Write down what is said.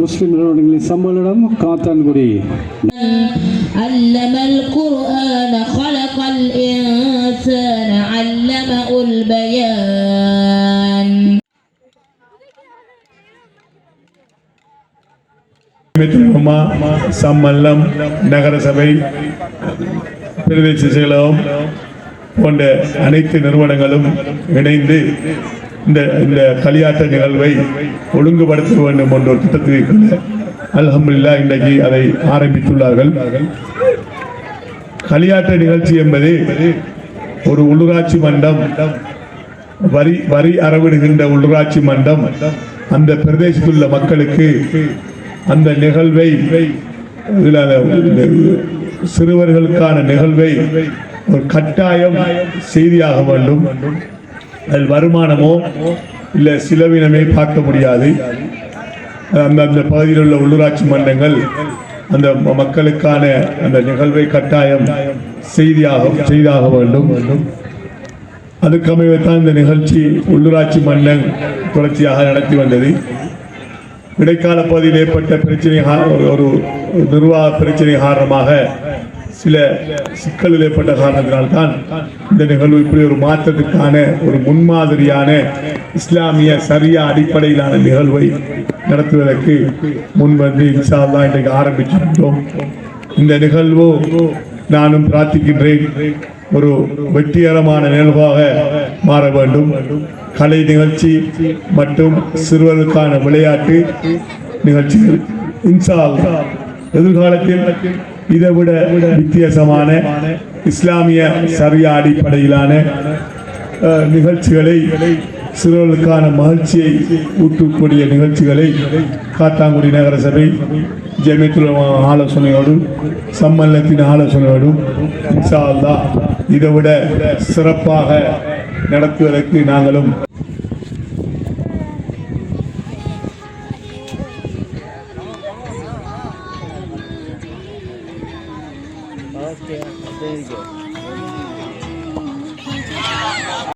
முஸ்லிம் நிறுவனங்களின் சம்மேளனம் காத்தான்குடி علم القرآن خلق الإنسان علمه البيان மித்ருமா சம்மல்லம் நகரசபை பிரதேச செயலகம் போன்ற அனைத்து நிறுவனங்களும் இணைந்து இந்த இந்த களியாட்ட நிகழ்வை ஒழுங்குபடுத்த வேண்டும் என்ற ஒரு திட்டத்திற்குள்ள அல்ஹம்துலில்லாஹ் இன்றைக்கு அதை ஆரம்பித்துள்ளார்கள். களியாட்ட நிகழ்ச்சி என்பது ஒரு உள்ளூராட்சி மன்றம் வரி வரி அறவிடுகின்ற உள்ளூராட்சி மன்றம் அந்த பிரதேசத்தில் உள்ள மக்களுக்கு அந்த நிகழ்வை இதுல சிறுவர்களுக்கான நிகழ்வை ஒரு கட்டாயம் செய்தியாக வேண்டும். அதில் வருமானமோ இல்லை சிலவினமே பார்க்க முடியாது. அந்த அந்த பகுதியில் உள்ள உள்ளூராட்சி மன்றங்கள் அந்த ம- மக்களுக்கான அந்த நிகழ்வை கட்டாயம் செய்தியாக செய்தாக வேண்டும். அதுக்கமையத்தான் இந்த நிகழ்ச்சி உள்ளூராட்சி மன்னன் தொடர்ச்சியாக நடத்தி வந்தது. இடைக்கால பகுதியில் ஏற்பட்ட பிரச்சனை ஒரு- ஒரு நிர்வாக பிரச்சனை காரணமாக சில சிக்கல்கள் ஏற்பட்ட காரணத்தினால்தான் இந்த நிகழ்வு இப்படி ஒரு மாற்றத்துக்கான ஒரு முன்மாதிரியான இஸ்லாமிய சரியா அடிப்படையிலான நிகழ்வை நடத்துவதற்கு முன்வந்து இன்ஷா அல்லாஹ் இன்றைக்கு ஆரம்பிச்சிருக்கிறோம். இந்த நிகழ்வு நானும் பிரார்த்திக்கின்றேன். ஒரு வெற்றிகரமான நிகழ்வாக மாற வேண்டும். கலை நிகழ்ச்சி மற்றும் சிறுவர்களுக்கான விளையாட்டு நிகழ்ச்சிகள். இன்ஷா எதிர்காலத்தில் இதை விட வித்தியாசமான இஸ்லாமிய சரியா அடிப்படையிலான நிகழ்ச்சிகளை சிறுவர்களுக்கான மகிழ்ச்சியை ஊட்டக்கூடிய நிகழ்ச்சிகளை காத்தாங்குடி நகரசபை சபை ஆலோசனையோடும் சம்மல்லத்தின் ஆலோசனையோடும் இன்ஷா அல்லாஹ் இதை விட சிறப்பாக நடத்துவதற்கு நாங்களும் there, there you go.